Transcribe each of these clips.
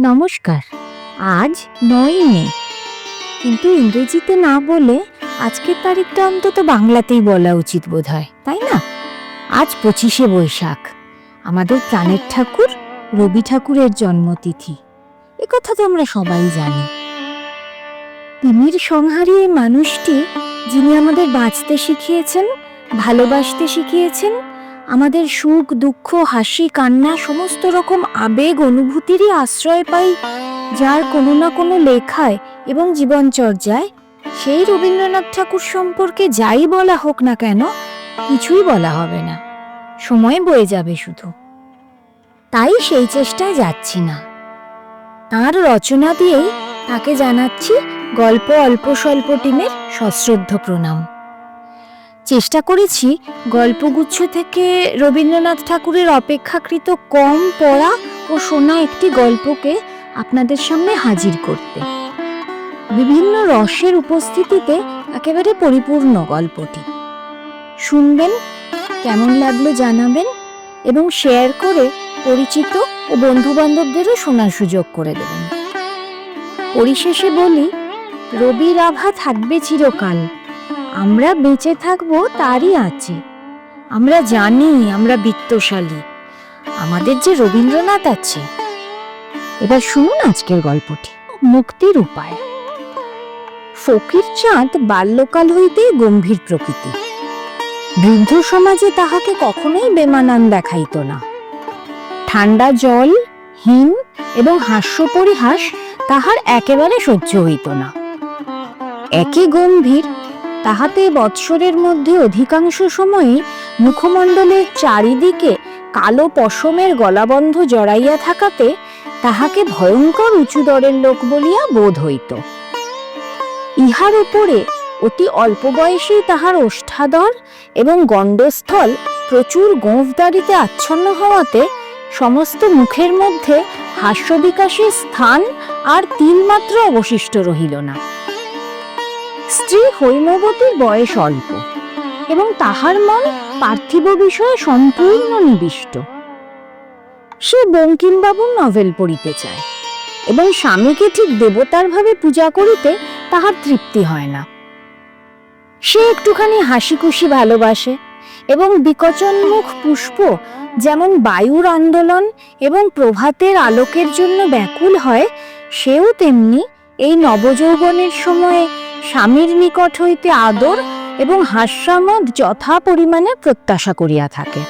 নমস্কার। আজ নয় মে। কিন্তু ইংরেজিতে না বলে আজকের তারিখটা অন্তত বাংলাতেই বলা উচিত বোধ হয় তাই না? আজ পঁচিশে বৈশাখ। আমাদের প্রাণের ঠাকুর রবি ঠাকুরের জন্মতিথি। কথা তো আমরা সবাই জানি। তিমির সংহারী এই মানুষটি যিনি আমাদের বাঁচতে শিখিয়েছেন, ভালোবাসতে শিখিয়েছেন আমাদের সুখ, দুঃখ, হাসি, কান্না সমস্ত রকম আবেগ অনুভূতিরই আশ্রয় পাই, যার কোনো না কোনো লেখায় এবং জীবনচর্যায়। সেই রবীন্দ্রনাথ ঠাকুর সম্পর্কে যাই বলা হোক না কেন, কিছুই বলা হবে না। সময় বয়ে যাবে শুধু। তাই সেই চেষ্টায় যাচ্ছি না। তার রচনা দিয়েই তাকে জানাচ্ছি গল্প অল্প স্বল্প টিমের সশ্রদ্ধ প্রণাম। চেষ্টা করেছি, গল্পগুচ্ছ থেকে রবীন্দ্রনাথ ঠাকুরের অপেক্ষাকৃত কম পড়া ও শোনা একটি গল্পকে আপনাদের সামনে হাজির করতে। বিভিন্ন রসের উপস্থিতিতে একেবারে পরিপূর্ণ গল্পটি। শুনবেন, কেমন লাগল জানাবেন এবং শেয়ার করে পরিচিত ও বন্ধু বান্ধবদেরও শোনার সুযোগ করে দেবেন। পরিশেষে বলি, রবির আভা থাকবে চিরকাল। আমরা বেঁচে থাকব তারই আছে। আমরা জানি, আমরা বিত্তশালী। আমাদের যে রবীন্দ্রনাথ আছে। এবার শুনুন আজকের গল্পটি। মুক্তির উপায়। ফকির চাঁদ বাল্যকাল হইতেই গম্ভীর প্রকৃতি। বৃদ্ধ সমাজে তাহাকে কখনোই বেমানান দেখাইত না। ঠান্ডা জল হিম এবং হাস্য পরিহাস তাহার একেবারে সহ্য হইত না। একে গম্ভীর তাহাতে বৎসরের মধ্যে অধিকাংশ সময়ই মুখমণ্ডলের চারিদিকে কালো পশমের গলাবন্ধ জড়াইয়া থাকাতে তাহাকে ভয়ঙ্কর উঁচু দরের লোক বলিয়া বোধ হইত। ইহার উপরে অতি অল্প বয়সেই তাহার ওষ্ঠাধর এবং গণ্ডস্থল প্রচুর গোঁফদারিতে আচ্ছন্ন হওয়াতে সমস্ত মুখের মধ্যে হাস্য বিকাশের স্থান আর তিলমাত্র অবশিষ্ট রহিল না। স্ত্রী হৈমবতীর বয়স অল্প এবং তাহার মন পার্থিব বিষয়ে সম্পূর্ণ নিবিষ্ট। সে বঙ্কিমবাবুর নভেল পড়িতে চায় এবং স্বামীকে ঠিক দেবতার ভাবে পূজা করিতে তাহার তৃপ্তি হয় না। সে একটুখানি হাসি খুশি ভালোবাসে এবং বিকচন্মুখ পুষ্প যেমন বায়ুর আন্দোলন এবং প্রভাতের আলোকের জন্য ব্যাকুল হয়, সেও তেমনি এই নবযৌবনের সময়ে স্বামীর নিকট হইতে আদর এবং হাস্যামদ যথা পরিমাণে প্রত্যাশা করিয়া থাকে।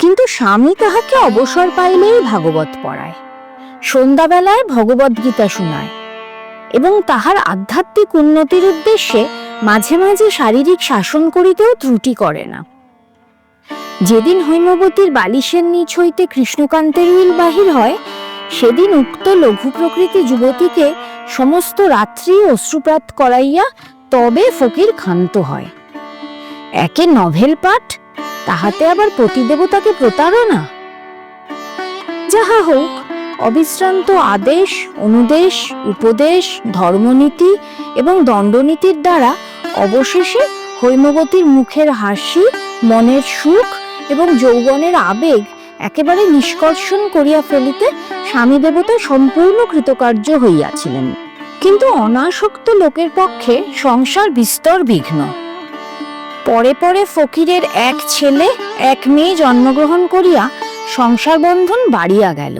কিন্তু স্বামী তাহাকে অবসর পাইলেই ভাগবত পড়ায়, সন্ধ্যাবেলায় ভগবদ গীতা শোনায় এবং তাহার আধ্যাত্মিক উন্নতির উদ্দেশ্যে মাঝে মাঝে শারীরিক শাসন করিতেও ত্রুটি করে না। যেদিন হৈমবতীর বালিশের নিচ হইতে কৃষ্ণকান্তের উইল বাহির হয়, সেদিন উক্ত লঘু প্রকৃতি যুবতীকে সমস্ত রাত্রি অশ্রুপাত করাইয়া তবে ফকির ক্ষান্ত হয়। একে নভেল পাঠ, তাহাতে আবার প্রতিদেবতাকে প্রতারণা? যাহা হোক, অবিশ্রান্ত আদেশ, অনুদেশ, উপদেশ, ধর্মনীতি এবং দণ্ডনীতির দ্বারা অবশেষে হৈমবতীর মুখের হাসি, মনের সুখ এবং যৌবনের আবেগ একেবারে নিষ্কর্ষণ করিয়া ফেলিতে স্বামী দেবতা সম্পূর্ণ কৃতকার্য হইয়াছিলেন। কিন্তু অনাসক্ত লোকের পক্ষে সংসার বিস্তর বিঘ্ন। পরে পরে ফকিরের এক ছেলে, এক মেয়ে জন্মগ্রহণ করিয়া সংসার বন্ধন বাড়িয়া গেল।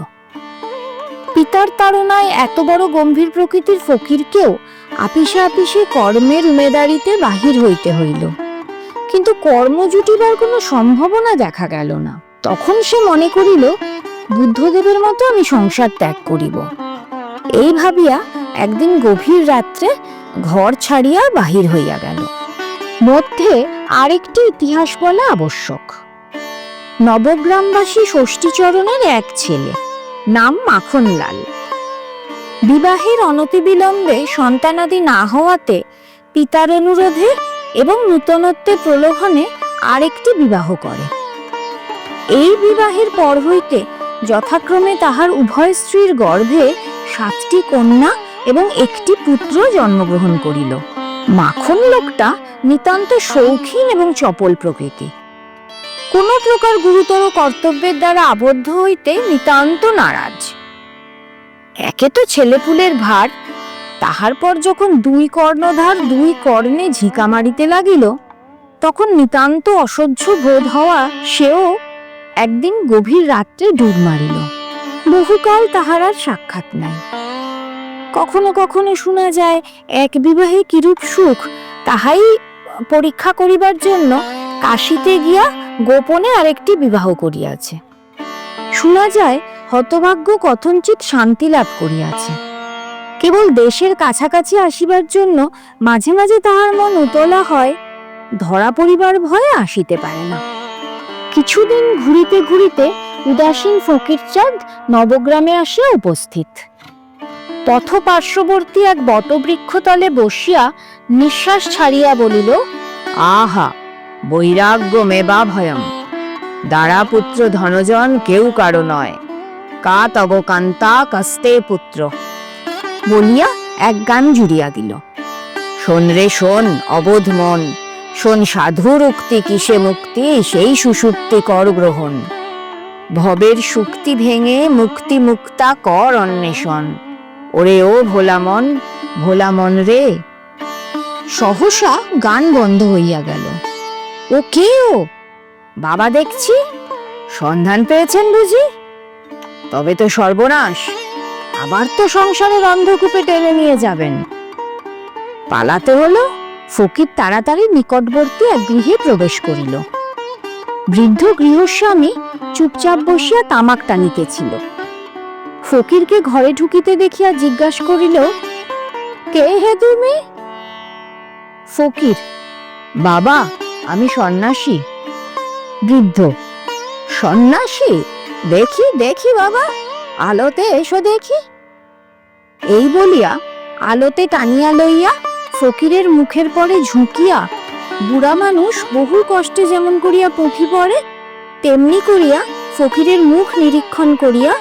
পিতার তাড়নায় এত বড় গম্ভীর প্রকৃতির ফকিরকেও আপিসে আপিসে কর্মের উমেদারিতে বাহির হইতে হইল। কিন্তু কর্ম জুটিবার কোনো সম্ভাবনা দেখা গেল না। তখন সে মনে করিল, বুদ্ধদেবের মতো আমি সংসার ত্যাগ করিব। এই ভাবিয়া একদিন গভীর রাত্রে ঘর ছাড়িয়া বাহির হইয়া গেল। মধ্যে আরেকটি ইতিহাস বলা আবশ্যক। নবগ্রামবাসী ষষ্ঠীচরণের এক ছেলে, নাম মাখনলাল। বিবাহের অনতিবিলম্বে সন্তানাদি না হওয়াতে পিতার অনুরোধে এবং নূতনত্বের প্রলোভনে আরেকটি বিবাহ করে। এই বিবাহের পর হইতে যথাক্রমে তাহার উভয় স্ত্রীর গর্ভে সাতটি কন্যা এবং একটি পুত্র জন্মগ্রহণ করিল। মাখন লোকটা নিতান্ত শৌখিন এবং চপল প্রকৃতি। কোনো প্রকার গুরুতর কর্তব্যের দ্বারা আবদ্ধ হইতে নিতান্ত নারাজ। একে তো ছেলেপুলের ভার, তাহার পর যখন দুই কর্ণধার দুই কর্ণে ঝিকা মারিতে লাগিল, তখন নিতান্ত অসহ্য বোধ হওয়া সেও একদিন গভীর রাত্রে ডুব মারিল। বহুকাল তাহার আর সাক্ষাৎ নাই। কখনো কখনো শোনা যায়, এক বিবাহে কিরূপ সুখ, তাহাই পরীক্ষা করিবার জন্য কাশিতে গিয়া গোপনে আরেকটি বিবাহ করিয়াছে। শোনা যায়, হতভাগ্য কথঞ্চিত শান্তি লাভ করিয়াছে। কেবল দেশের কাছাকাছি আসিবার জন্য মাঝে মাঝে তাহার মন উতলা হয়, ধরা পরিবার ভয়ে আসিতে পারে না। কিছুদিন ঘুরিতে ঘুরিতে উদাসীন ফকিরচাঁদ নবগ্রামে আসিয়া উপস্থিত। পথ পার্শ্ববর্তী এক বটবৃক্ষতলে বসিয়া নিঃশ্বাস ছাড়িয়া বলিল, আহা, বৈরাগ্য মেবা ভয়ম পুত্র ধনজন কেউ কারও নয়। কা তব কান্তা কাস্তে পুত্র। বলিয়া এক গান জুড়িয়া দিল। শোন রে শোন, অবোধ মন শোন সাধুর উক্তি কিসে মুক্তি, সেই সুষুপ্তি কর গ্রহণ। ভবের সুক্তি ভেঙে মুক্তি মুক্তা কর অন্বেষণ। ওরে ও ভোলা মন ভোলা মন রে। সহসা গান বন্ধ হইয়া গেল। ও কে ও? বাবা দেখছি। সন্ধান পেয়েছেন বুঝি? তবে তো সর্বনাশ। আবার তো সংসারের অন্ধকূপে টেনে নিয়ে যাবেন। পালাতে হলো? ফকির তাড়াতাড়ি নিকটবর্তী এক গৃহে প্রবেশ করিল। বৃদ্ধ গৃহস্বামী চুপচাপ বসিয়া তামাক টানিতেছিল। ফকিরকে ঘরে ঢুকিতে দেখিয়া জিজ্ঞাসা করিল, কে হে তুমি? ফকির, বাবা, আমি সন্ন্যাসী। বৃদ্ধ, সন্ন্যাসী? দেখি দেখি বাবা, আলোতে এসো দেখি। এই বলিয়া আলোতে টানিয়া লইয়া ফকিরের মুখের পরে ঝুঁকিয়া, বুড়া মানুষ বহু কষ্টে যেমন করিয়া পুঁথি পড়ে, তেমনি করিয়া ফকিরের মুখ নিরীক্ষণ করিয়া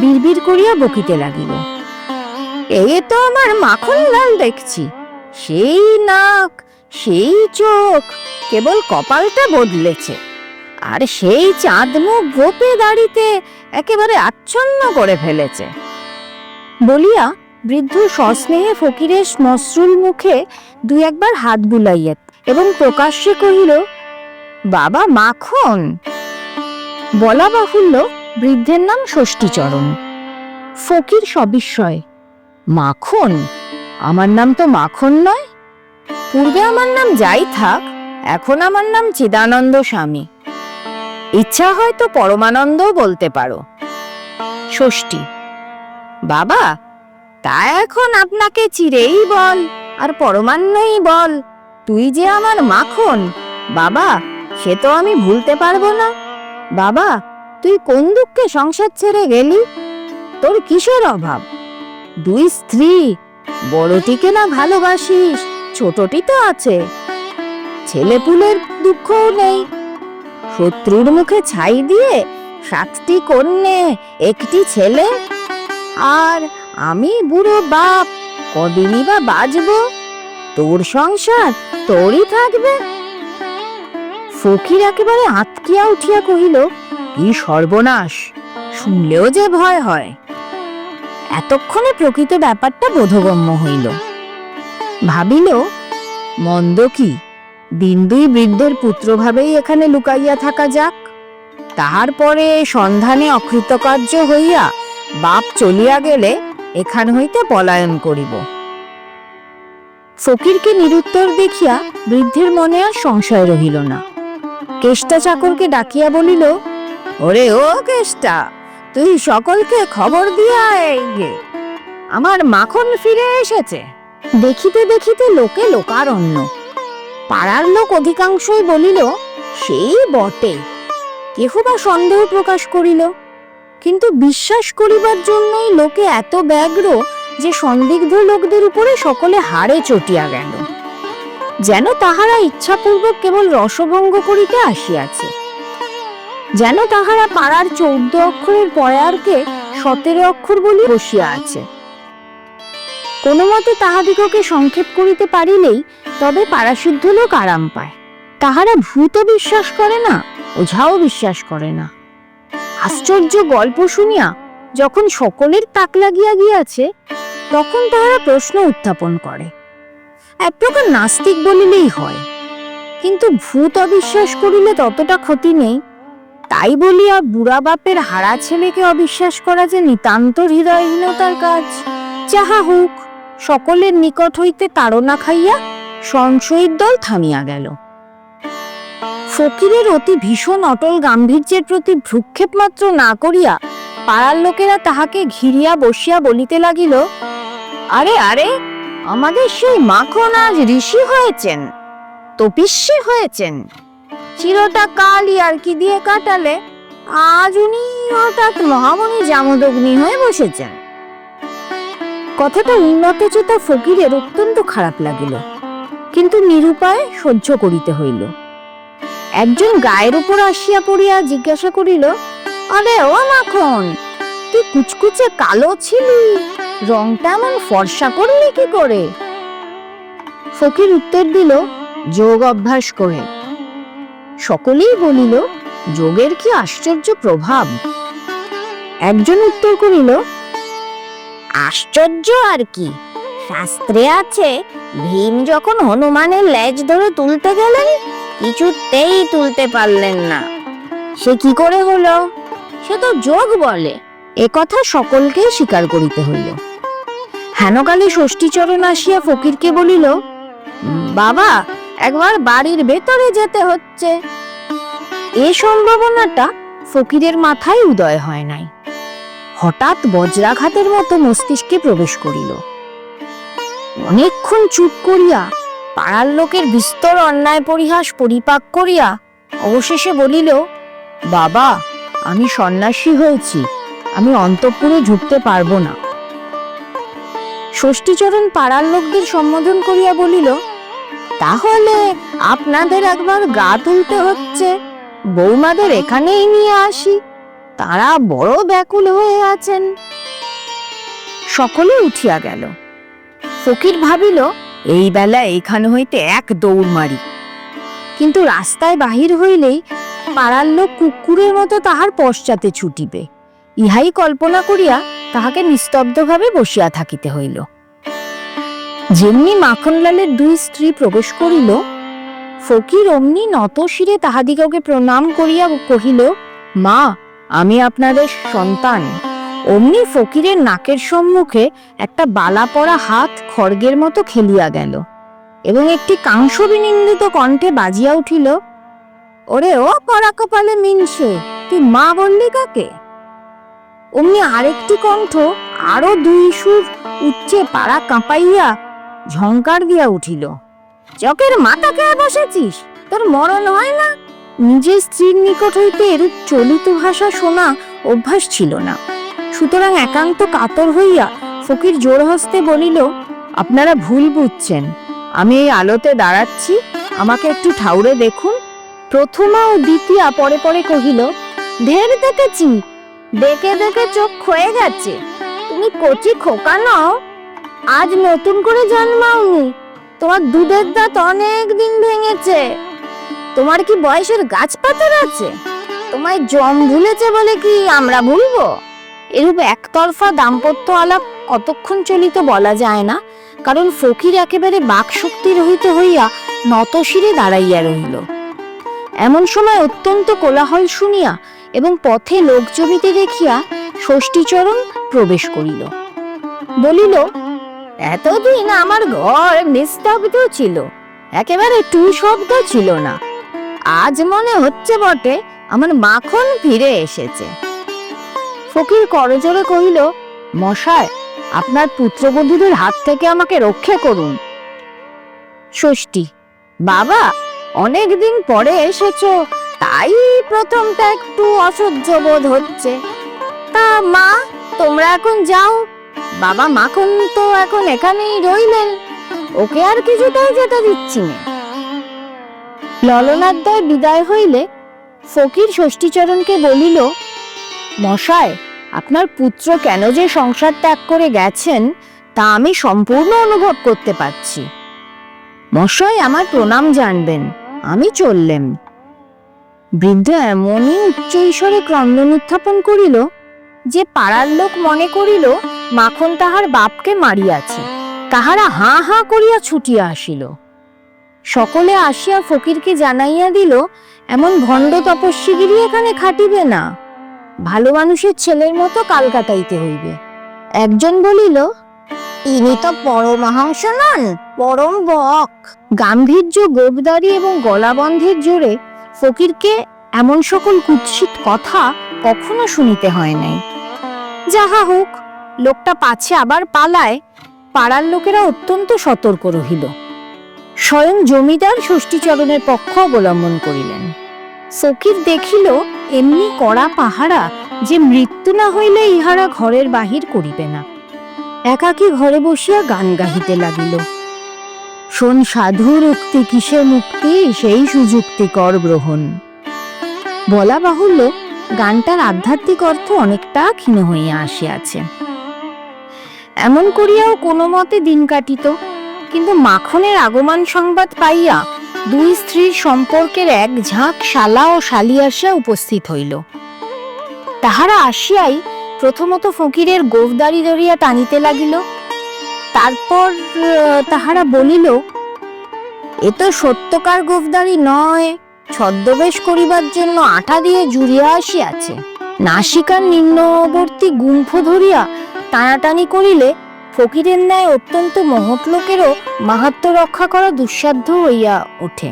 বিড়বিড় করিয়া বকিতে লাগিল। এই তো আমার মাখন লাল দেখছি, সেই নাক, সেই চোখ, কেবল কপালটা বদলেছে, আর সেই চাঁদ মুখ গোপে দাড়িতে একেবারে আচ্ছন্ন করে ফেলেছে। বলিয়া বৃদ্ধ সস্নেহে ফকিরের মসরুল মুখে দুই একবার হাত বুলাইয়া এবং প্রকাশ্যে কহিল, বাবা, মাখন? বলা বাহুল্য, বৃদ্ধের নাম ষষ্ঠীচরণ। ফকির সবিস্ময়, মাখন? আমার নাম তো মাখন নয়। পূর্বে আমার নাম যাই থাক, এখন আমার নাম চিদানন্দ স্বামী। ইচ্ছা হয় তো পরমানন্দও বলতে পারো। ষষ্ঠী, বাবা তা এখন আপনাকে চিরেই বল, আর পরমান্নই বল, তুই যে আমার মাখন, বাবা, সে তো আমি ভুলতে পারব না। বাবা, তুই কোন দুঃখে সংসার ছেড়ে গেলি? তোর কিসের অভাব? দুই স্ত্রী, বড়টিকে না ভালোবাসিস, ছোটটি তো আছে। ছেলেপুলের দুঃখও নেই। শত্রুর মুখে ছাই দিয়ে সাতটি কন্যে, একটি ছেলে, আর আমি বুড়ো বাপ, কদিনই বা বাঁচবো? তোর সংসার তোরই থাকবে? ফকির একেবারে আতকিয়া উঠিয়া কহিল, কি সর্বনাশ, শুনলেও যে ভয় হয়? এতক্ষণে প্রকৃত ব্যাপারটা বোধগম্য হইল। ভাবিল, মন্দ কি? দিন দুই বৃদ্ধের পুত্রভাবেই এখানে লুকাইয়া থাকা যাক। তাহার পরে সন্ধানে অকৃতকার্য হইয়া বাপ চলিয়া গেলে এখান হইতে পলায়ন করিব। ফকিরকে নিরুত্তর দেখিয়া বৃদ্ধের মনে আর সংশয় রহিল না। কেষ্টা চাকরকে ডাকিয়া বলিল, ওরে ও কেষ্টা, তুই সকলকে খবর দিয়া আমার মাখন ফিরে এসেছে। দেখিতে দেখিতে লোকে লোকারণ্য। পাড়ার লোক অধিকাংশই বলিল, সেই বটে। কেহ বা সন্দেহ প্রকাশ করিল। কিন্তু বিশ্বাস করিবার জন্যই লোকে এত ব্যগ্র যে সন্দিগ্ধ লোকদের উপরে সকলে হাড়ে চটিয়া গেল। যেন তাহারা ইচ্ছাপূর্বক কেবল রসভঙ্গ করিতে আসিয়াছে। যেন তাহারা পাড়ার চৌদ্দ অক্ষরের পয়ারকে সতেরো অক্ষর বলি বসিয়া আছে। কোনো মতে তাহাদিগকে সংক্ষেপ করিতে পারিলেই তবে পাড়াসিদ্ধ লোক আরাম পায়। তাহারা ভূত বিশ্বাস করে না, ওঝাও বিশ্বাস করে না। আশ্চর্য গল্প শুনিয়া যখন সকলের তাক লাগিয়া গিয়াছে, তখন তাহারা প্রশ্ন উত্থাপন করে। এক প্রকার নাস্তিক বলিলেই হয়, কিন্তু ভূত অবিশ্বাস করিলে ততটা ক্ষতি নেই। তাই বলিয়া বুড়া বাপের হারা ছেলেকে অবিশ্বাস করা যে নিতান্ত হৃদয়হীনতার কাজ, যাহা হোক, সকলের নিকট হইতে তাড়না খাইয়া সংশয়ীর দল থামিয়া গেল। ফকিরের অতি ভীষণ অটল গাম্ভীর্যের প্রতি ভ্রুক্ষেপ মাত্র না করিয়া পাড়ার লোকেরা তাহাকে ঘিরিয়া বসিয়া বলিতে লাগিল, আরে আরে, আমাদের সেই মাখন আজ ঋষি হয়েছেন, তপিস্বী হয়েছেন। চিরটা কালই আর কি দিয়ে কাটালে, আজ উনি হঠাৎ মহামণি জামদগ্নি হয়ে বসেছেন। কথাটা উন্নতচেতা ফকিরের অত্যন্ত খারাপ লাগিল, কিন্তু নিরুপায় সহ্য করিতে হইল। একজন গায়ের উপর আসিয়া পড়িয়া জিজ্ঞাসা করিল, আরে ও মাখন, তুই কুচকুচে কালো ছিলি, রংটা এমন ফর্সা করলি কি করে? ফকির উত্তর দিল, যোগ অভ্যাস করে। সকলেই বলিল, যোগের কি আশ্চর্য প্রভাব? একজন উত্তর করিল, আশ্চর্য আর কি। শাস্ত্রে আছে, ভীম যখন হনুমানের লেজ ধরে তুলতে গেলেন কিছুতেই তুলতে পারলেন না। সে কি করে হলো? সে তো যোগ বলে। এ কথা সকলকেই স্বীকার করিতে হইল। হেনকালে ষষ্ঠীচরণ আসিয়া ফকিরকে বলিল, বাবা, একবার বাড়ির ভেতরে যেতে হচ্ছে। এ সম্ভাবনাটা ফকিরের মাথায় উদয় হয় নাই। হঠাৎ বজ্রাঘাতের মতো মস্তিষ্কে প্রবেশ করিল। অনেকক্ষণ চুপ করিয়া পাড়ার লোকের বিস্তর অন্যায় পরিহাস পরিপাক করিয়া অবশেষে বলিল, বাবা, আমি সন্ন্যাসী হয়েছি, আমি অন্তঃপুরে ঢুকতে পারব না। ষষ্ঠীচরণ পাড়ার লোকদের সম্বোধন করিয়া বলিল, তাহলে আপনাদের একবার গা তুলতে হচ্ছে। বৌমাদের এখানেই নিয়ে আসি। তারা বড় ব্যাকুল হয়ে আছেন। সকলে উঠিয়া গেল। ফকির ভাবিল এই বেলা এইখানে হইতে এক দৌড় মারি। কিন্তু রাস্তায় বাহির হইলেই পাড়ার লোক কুকুরের মতো তাহার পশ্চাতে ছুটিবে। ইহাই কল্পনা করিয়া তাহাকে নিস্তব্ধভাবে বসিয়া থাকিতে হইল। যেমনি মাখনলালের দুই স্ত্রী প্রবেশ করিল, ফকির অমনি নত শিরে তাহাদিগকে প্রণাম করিয়া কহিল, মা, আমি আপনাদের সন্তান। অমনি ফকিরের নাকের সম্মুখে একটা বালা পড়া হাত খড়গের মতো খেলিয়া গেল এবং একটি কাংস বিনিন্দিত কণ্ঠে বাজিয়া উঠিল, ওরে ও পরা কপালে মিনসে তুই মা বললি কাকে? অমনি আরেকটি কণ্ঠ আরও দুই সুর উচ্চে পাড়া কাঁপাইয়া ঝঙ্কার দিয়া উঠিল, চকের মাথা খেয়ে বসেছিস? তোর মরণ হয় না? নিজের স্ত্রীর নিকট হইতে এরূপ চলিত ভাষা শোনা অভ্যাস ছিল না। সুতরাং একান্ত কাতর হইয়া ফকির জোর হস্তে বলিল, আপনারা ভুল বুঝছেন। আমি এই আলোতে দাঁড়াচ্ছি। আমাকে একটু ঠাউরে দেখুন। প্রথমা ও দ্বিতীয়া পরে পরে কহিল, ঢের দেখেছি। দেখে দেখে চোখ ক্ষয়ে গেছে। তুমি কচি খোকা নও। আজ নতুন করে জন্মাওনি। তোমার দুধের দাঁত অনেক দিন ভেঙেছে। তোমার কি বয়সের গাছ পাতার আছে? তোমায় জম ভুলেছে বলে কি আমরা ভুলবো? এরূপ একতরফা দাম্পত্য আলাপ কতক্ষণ চলিত বলা যায় না, কারণ ফকির একেবারে বাকশক্তি রহিত হইয়া নতশিরে দাঁড়াইয়া রহিল। এমন সময় অত্যন্ত কোলাহল শুনিয়া এবং পথে লোক জমিতে দেখিয়া ষষ্ঠীচরণ প্রবেশ করিল। বলিল, এতদিন আমার ঘর নিস্তব্ধ ছিল, একেবারে টু শব্দ ছিল না। আজ মনে হচ্ছে বটে, আমার মাখন ফিরে এসেছে। ফকির করজোরে কহিল মশায় আপনার পুত্রবধূদের হাত থেকে আমাকে রক্ষা করুন। ষষ্ঠী, বাবা অনেক দিন পরে এসেছ, তাই প্রথমটা একটু অসহ্য বোধ হচ্ছে। তা মা, তোমরা এখন যাও। বাবা মাখন তো এখন এখানেই রইলেন, ওকে আর কিছুতেই যেতে দিচ্ছি না। ললনাদ্বয় বিদায় হইলে ফকির ষষ্ঠীচরণকে বলিল মশায় আপনার পুত্র কেন যে সংসার ত্যাগ করে গেছেন, তা আমি সম্পূর্ণ অনুভব করতে পারছি। মশাই, আমার প্রণাম জানবেন, আমি চললেম। বৃদ্ধ এমনই উচ্চ ঈশ্বরে ক্রন্দন উত্থাপন করিল, যে পাড়ার লোক মনে করিল, মাখন তাহার বাপকে মারিয়াছে, তাহারা হাঁ হাঁ করিয়া ছুটিয়া আসিল। সকলে আসিয়া ফকিরকে জানাইয়া দিল, এমন ভণ্ড তপস্বীগিরি এখানে খাটিবে না। ভালো মানুষের ছেলের মতো কাল কাটাইতে হইবে। একজন বলিল, ইনি তো পরমহংস নন, পরম বক। গাম্ভীর্য গোবদারি এবং গলাবন্ধের জোরে ফকিরকে এমন সকল কুৎসিত কথা কখনো শুনিতে হয় নাই। যাহা হোক, লোকটা পাছে আবার পালায়, পাড়ার লোকেরা অত্যন্ত সতর্ক রহিল। স্বয়ং জমিদার ষষ্ঠীচরণের পক্ষ অবলম্বন করিলেন। ফকির দেখিল, এমনি কড়া পাহারা যে মৃত্যু না হইলে ইহারা ঘরের বাহির করিবে না। একাকী ঘরে বসিয়া গান গাহিতে লাগিল। শোন সাধুর উক্তি কিসে মুক্তি? সেই সুযুক্তি কর গ্রহণ। বলা বাহুল্য, গানটার আধ্যাত্মিক অর্থ অনেকটা ক্ষীণ হইয়া আসিয়াছে। এমন করিয়াও কোনো মতে দিন কাটিত, কিন্তু মাখনের আগমন সংবাদ পাইয়া দুই স্ত্রীর সম্পর্কের এক ঝাঁক শালা ও শালি আসিয়া উপস্থিত হইল। তাহারা আসিয়াই প্রথমত ফকিরের গোফদারি ধরিয়া টানিতে লাগিল। তারপর তাহারা বলিল, এ তো সত্যকার গোফদারি নয়। ছদ্মবেশ করিবার জন্য আঠা দিয়ে জুড়িয়া আসিয়াছে। নাসিকার নিম্নবর্তী গুম্ফ ধরিয়া টানাটানি করিলে ফকিরের ন্যায় অত্যন্ত মহৎ লোকেরও মাহাত্ম রক্ষা করা দুঃসাধ্য হইয়া ওঠে।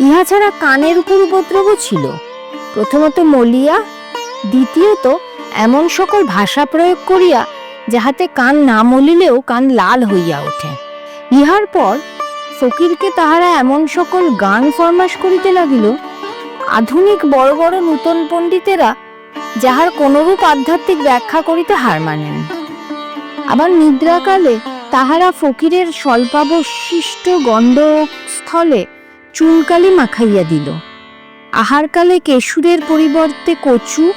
ইহা ছাড়া কানের উপর উপদ্রব ছিল। প্রথমত মলিয়া, দ্বিতীয়ত এমন সকল ভাষা প্রয়োগ করিয়া যাহাতে কান না মলিলেও কান লাল হইয়া ওঠে। ইহার পর ফকিরকে তাহারা এমন সকল গান ফরমাস করিতে লাগিল, আধুনিক বড় বড় নূতন পণ্ডিতেরা যাহার কোনরূপ আধ্যাত্মিক ব্যাখ্যা করিতে হার মানেন। আবার নিদ্রাকালে তাহারা ফকিরের স্বল্পাবশিষ্ট গণ্ডস্থলে চুলকালি মাখাইয়া দিল। আহারকালে কেশুরের পরিবর্তে কচু,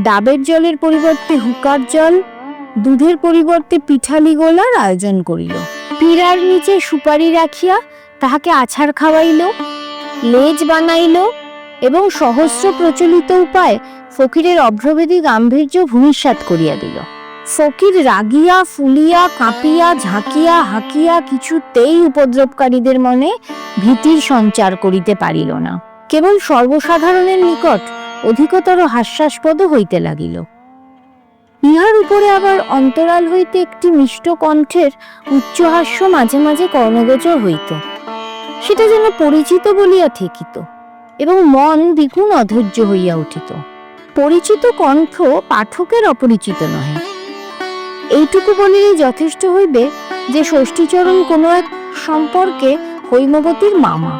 ডাবের জলের পরিবর্তে হুকার জল, দুধের পরিবর্তে পিঠালি গোলার আয়োজন করিল। পীড়ার নিচে সুপারি রাখিয়া তাহাকে আছাড় খাওয়াইল, লেজ বানাইল এবং সহস্র প্রচলিত উপায় ফকিরের অভ্রভেদী গাম্ভীর্য ভূমিসাৎ করিয়া দিল। ফকির রাগিয়া ফুলিয়া কাঁপিয়া ঝাঁকিয়া হাঁকিয়া কিছুতেই উপদ্রবকারীদের মনে ভীতির সঞ্চার করিতে পারিল না। কেবল সর্বসাধারণের নিকট অধিকতর হাস্যাস্পদ হইতে লাগিল। ইহার উপরে আবার অন্তরাল হইতে একটি মিষ্ট কণ্ঠের উচ্চহাস্য মাঝে মাঝে কর্ণগোচর হইত। সেটা যেন পরিচিত বলিয়া ঠেকিত এবং মন দ্বিগুণ অধৈর্য হইয়া উঠিত। পরিচিত কণ্ঠ পাঠকের অপরিচিত নহে। এইটুকু বলিলেই যথেষ্ট হইবে যে ষষ্ঠীচরণ কোনো এক সম্পর্কে হৈমবতীর মামা।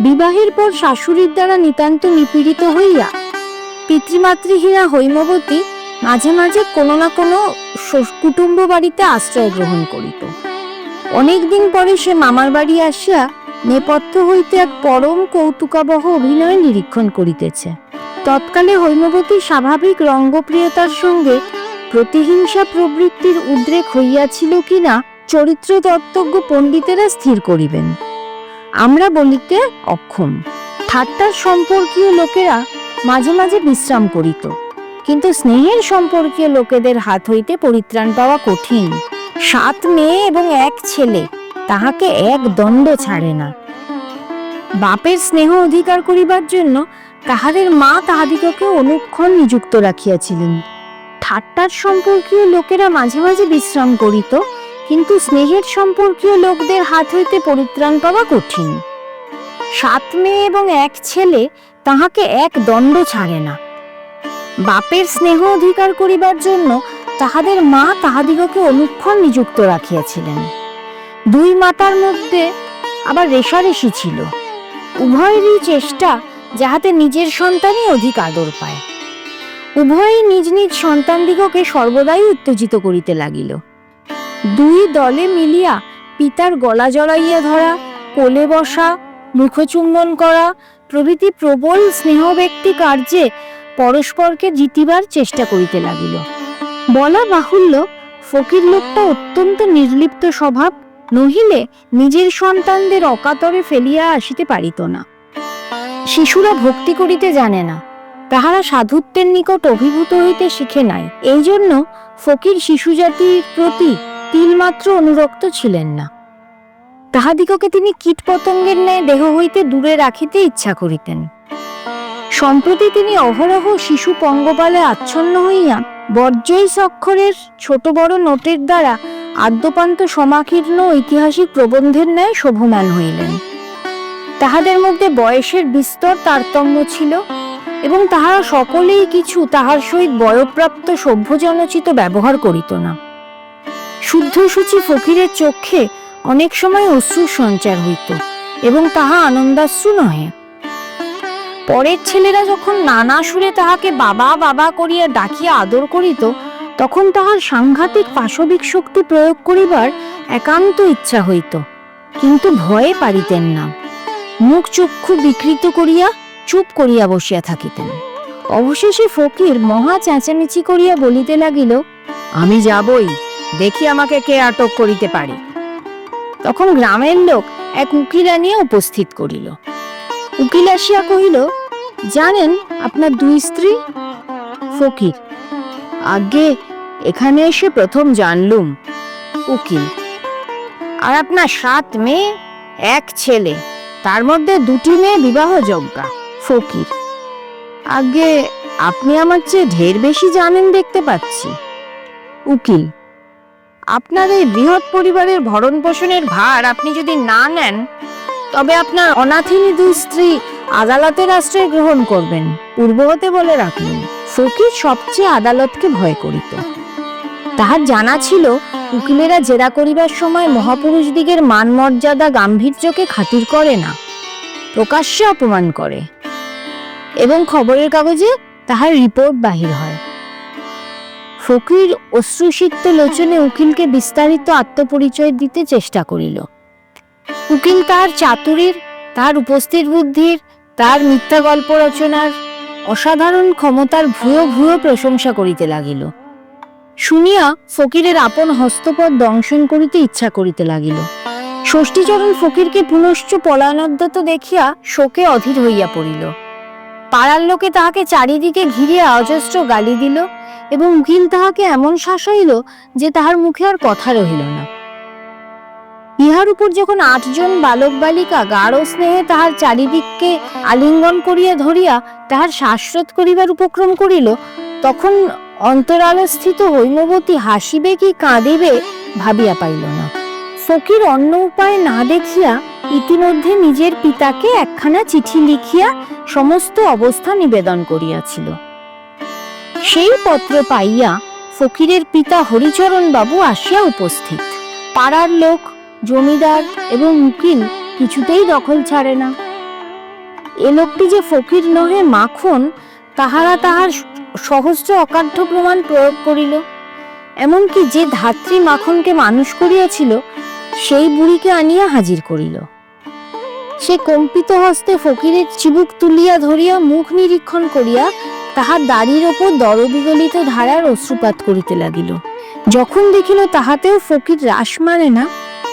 বিবাহের পর শাশুড়ির দ্বারা নিতান্ত নিপীড়িত হইয়া পিতৃমাতৃহীনা হৈমবতী মাঝে মাঝে কোনো না কোনো কুটুম্ব বাড়িতে আশ্রয় গ্রহণ করিত। অনেকদিন পরে সে মামার বাড়ি আসিয়া নেপথ্য হইতে এক পরম কৌতুকাবহ অভিনয় নিরীক্ষণ করিতেছে। তৎকালে হৈমবতী স্বাভাবিক রঙ্গপ্রিয়তার সঙ্গে প্রতিহিংসা প্রবৃত্তির উদ্রেক হইয়াছিল কিনা চরিত্র তত্ত্বজ্ঞ পণ্ডিতেরা স্থির করিবেন। আমরা বলিতে অক্ষম। ঠাট্টার সম্পর্কীয় লোকেরা মাঝে মাঝে বিশ্রাম করিত। কিন্তু স্নেহের সম্পর্কীয় লোকেদের হাত হইতে পরিত্রাণ পাওয়া কঠিন। সাত মেয়ে এবং এক ছেলে, তাহাকে এক দণ্ড ছাড়ে না। বাপের স্নেহ অধিকার করিবার জন্য তাহাদের মা তাহাদিগকে অনুক্ষণ নিযুক্ত রাখিয়াছিলেন। ঠাট্টার সম্পর্কীয় লোকেরা মাঝে মাঝে বিশ্রাম করিত কিন্তু স্নেহের সম্পর্কীয় লোকদের হাত হইতে পরিত্রাণ পাওয়া কঠিন। সাত মেয়ে এবং এক ছেলে তাহাকে এক দণ্ড ছাড়ে না। বাপের স্নেহ অধিকার করিবার জন্য তাহাদের মা তাহাদিগকে অনুক্ষণ নিযুক্ত রাখিয়াছিলেন। দুই মাতার মধ্যে আবার রেশারেশি ছিল। উভয়েরই চেষ্টা যাহাতে নিজের সন্তানই অধিক আদর পায়। উভয়ই নিজ নিজ সন্তানদিগকে সর্বদাই উত্তেজিত করিতে লাগিল। দুই দলে মিলিয়া পিতার গলা জড়াইয়া ধরা, কোলে বসা, মুখচুম্বন করা, প্রভৃতি প্রবল স্নেহ ব্যক্তি কার্যে পরস্পরকে জিতিবার চেষ্টা করিতে লাগিল। বলা বাহুল্য, ফকির লোকটা অত্যন্ত নির্লিপ্ত স্বভাব, নহিলে নিজের সন্তানদের অকাতরে ফেলিয়া আসিতে পারিত না। শিশুরা ভক্তি করিতে জানে না। তাহারা সাধুত্বের নিকট অভিভূত হইতে শিখে নাই। এই জন্য ফকির শিশু জাতির প্রতি তিলমাত্র অনুরক্ত ছিলেন না। তাহাদিগকে তিনি কীটপতঙ্গের ন্যায় দেহ হইতে দূরে রাখিতে ইচ্ছা করিতেন। সম্প্রতি তিনি অহরহ শিশু পঙ্গপালে আচ্ছন্ন হইয়া বর্জয়ী অক্ষরের ছোট বড় নোটের দ্বারা আদ্যপান্ত সমাকীর্ণ ঐতিহাসিক প্রবন্ধের ন্যায় শোভমান হইলেন। তাহাদের মধ্যে বয়সের বিস্তর তারতম্য ছিল। এবং তাহারা সকলেই কিছু তাহার সহিত বয়প্রাপ্ত সভ্যজনচিত ব্যবহার করিত না। শুদ্ধ সূচি ফকিরের চক্ষে অনেক সময় অশ্রু সঞ্চার হইত এবং তাহা আনন্দাশ্রু নহে। পরের ছেলেরা যখন নানা সুরে তাহাকে বাবা বাবা করিয়া ডাকিয়া আদর করিত, তখন তাহার সাংঘাতিক পাশবিক শক্তি প্রয়োগ করিবার একান্ত ইচ্ছা হইত, কিন্তু ভয়ে পারিতেন না। মুখ চক্ষু বিকৃত করিয়া চুপ করিয়া বসিয়া থাকিতেন। অবশেষে ফকির মহা চেঁচামেচি করিয়া বলিতে লাগিল, আমি যাবই, দেখি আমাকে কে আটক করিতে পারি। তখন গ্রামের লোক এক উকিল আনিয়া উপস্থিত করিল। উকিল আসিয়া কহিল, জানেন আপনার দুই স্ত্রী? ফকির, আগে এখানে এসে প্রথম জানলুম, উকিল। আর আপনার সাত মেয়ে, এক ছেলে, তার মধ্যে দুটি মেয়ে বিবাহযোগ্যা। ফকির। আগে আপনি আমার চেয়ে ঢের বেশি জানেন দেখতে পাচ্ছি। উকিল, আপনার এই বৃহৎ পরিবারের ভরণ পোষণের ভার আপনি যদি না নেন, তবে আপনার অনাথিনী দুই স্ত্রী আদালতের আশ্রয় গ্রহণ করবেন। পূর্ব হতে বলে রাখলেন ফকির সবচেয়ে আদালতকে ভয় করিত। তাহার জানা ছিল, উকিলেরা জেরা করিবার সময় মহাপুরুষ দিগের মান মর্যাদা গাম্ভীর্যকে খাতির করে না। প্রকাশ্যে অপমান করে। এবং খবরের কাগজে তাহার রিপোর্ট বাহির হয়। ফকির অশ্রুসিক্ত লোচনে উকিলকে বিস্তারিত আত্মপরিচয় দিতে চেষ্টা করিল। উকিল তার চাতুরীর, তার উপস্থিত বুদ্ধির, তার মিথ্যা গল্প রচনার, অসাধারণ ক্ষমতার ভূয় ভূয় প্রশংসা করিতে লাগিল। শুনিয়া ফকিরের আপন হস্তপদ দংশন করিতে ইচ্ছা করিতে লাগিল। ষষ্ঠীচরণ ফকিরকে পুনশ্চ পলায়নোদ্যত দেখিয়া শোকে অধীর হইয়া পড়িল। পাড়ার লোকে তাহাকে চারিদিকে ঘিরিয়া অজস্র গালি দিল এবং উকিল তাহাকে এমন শাসাইল যে তাহার মুখে আর কথা রহিল না। ইহার উপর যখন আটজন বালক বালিকা গাঢ় স্নেহে তাহার চারিদিককে আলিঙ্গন করিয়া ধরিয়া তাহার শ্বাসরোধ করিবার উপক্রম করিল, তখন অন্তরালে স্থিত হৈমবতী হাসিবে কি কাঁদিবে ভাবিয়া পাইল না। ফকির অন্য উপায় না দেখিয়া ইতিমধ্যে নিজের পিতাকে একখানা চিঠি লিখিয়া সমস্ত অবস্থা নিবেদন করিয়াছিল। সেই পত্র পাইয়া ফকিরের পিতা হরিচরণ বাবু আসিয়া উপস্থিত। পাড়ার লোক, জমিদার এবং উকিল কিছুতেই দখল ছাড়ে না। এ লোকটি যে ফকির নহে মাখন, তাহারা তাহার সহস্র অকাঠ্য প্রমাণ প্রয়োগ করিল। এমনকি যে ধাত্রী মাখনকে মানুষ করিয়াছিল, সেই বুড়িকে আনিয়া হাজির করিল। সে কম্পিত হস্তে ফকিরের চিবুক তুলিয়া ধরিয়া মুখ নিরীক্ষণ করিয়া তাহার দাড়ির ওপর দরবিগলিত ধারার অশ্রুপাত করিতে লাগিল। যখন দেখিল তাহাতেও ফকির রাস মানে না,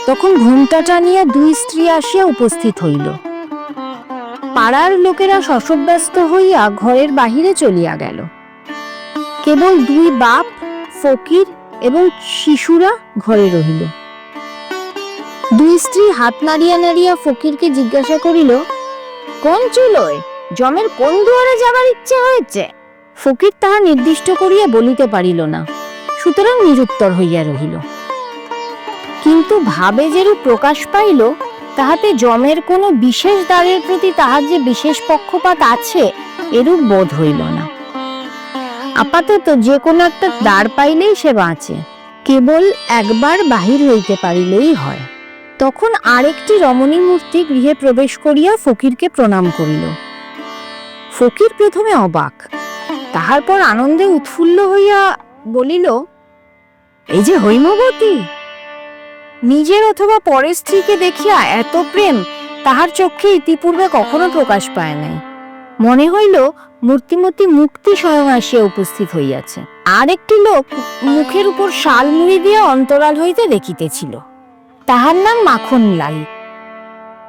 তখন ঘুমটা টানিয়া দুই স্ত্রী আসিয়া উপস্থিত হইল। পাড়ার লোকেরা শশব্যস্ত হইয়া ঘরের বাহিরে চলিয়া গেল। কেবল দুই বাপ, ফকির এবং শিশুরা ঘরে রহিল। দুই স্ত্রী হাত নাড়িয়া নাড়িয়া ফকিরকে জিজ্ঞাসা করিল, কোন চুলোয়? জমের কোন দুয়ারে যাবার ইচ্ছে হয়েছে? ফকির তাহা নির্দিষ্ট করিয়া বলিতে পারিল না, সুতরাং নিরুত্তর হইয়া রহিল। কিন্তু ভাবে যেরূপ প্রকাশ পাইল, তাহাতে জমের কোনো বিশেষ দ্বারের প্রতি তাহার যে বিশেষ পক্ষপাত আছে, এরূপ বোধ হইল না। আপাতত যে কোনো একটা দ্বার পাইলেই সে বাঁচে, কেবল একবার বাহির হইতে পারিলেই হয়। তখন আরেকটি রমণী মূর্তি গৃহে প্রবেশ করিয়া ফকিরকে প্রণাম করিল। ফকির প্রথমে অবাক, তাহার পর আনন্দে উৎফুল্ল হইয়া বলিল, এই যে হৈমবতী! নিজের অথবা পরের স্ত্রীকে দেখিয়া এত প্রেম তাহার চক্ষে ইতিপূর্বে কখনো প্রকাশ পায় নাই। মনে হইল মূর্তিমতী মুক্তি স্বয়ং আসিয়া উপস্থিত হইয়াছে। আর একটি লোক মুখের উপর শাল মুড়ি দিয়া অন্তরাল হইতে দেখিতেছিল। তাহার নাম মাখনলাল।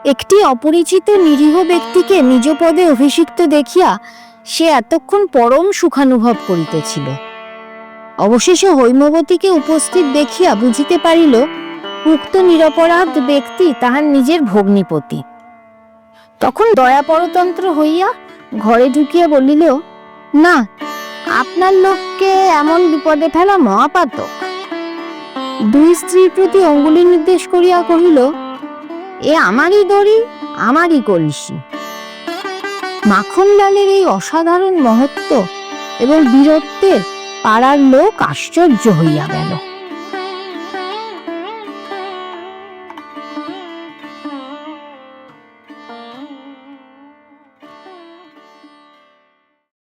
একটি অপরিচিত নিরীহ ব্যক্তিকে নিজ পদে অভিষিক্ত দেখিয়া সে এতক্ষণ পরম সুখানুভব করিতেছিল। অবশেষে হৈমবতীকে উপস্থিত দেখিয়া বুঝিতে পারিল, উক্ত নিরপরাধ ব্যক্তি তাহার নিজের ভগ্নিপতি। তখন দয়া পরতন্ত্র হইয়া ঘরে ঢুকিয়া বলিল, না, আপনার লোককে এমন বিপদে ফেলা মহাপাতক। দুই স্ত্রীর প্রতি অঙ্গুলি নির্দেশ করিয়া কহিল, এ আমারই দড়ি, আমারই কলসি। মাখনলালের এই অসাধারণ মহত্ব এবং বীরত্বের পাড়ার লোক আশ্চর্য হইয়া গেল।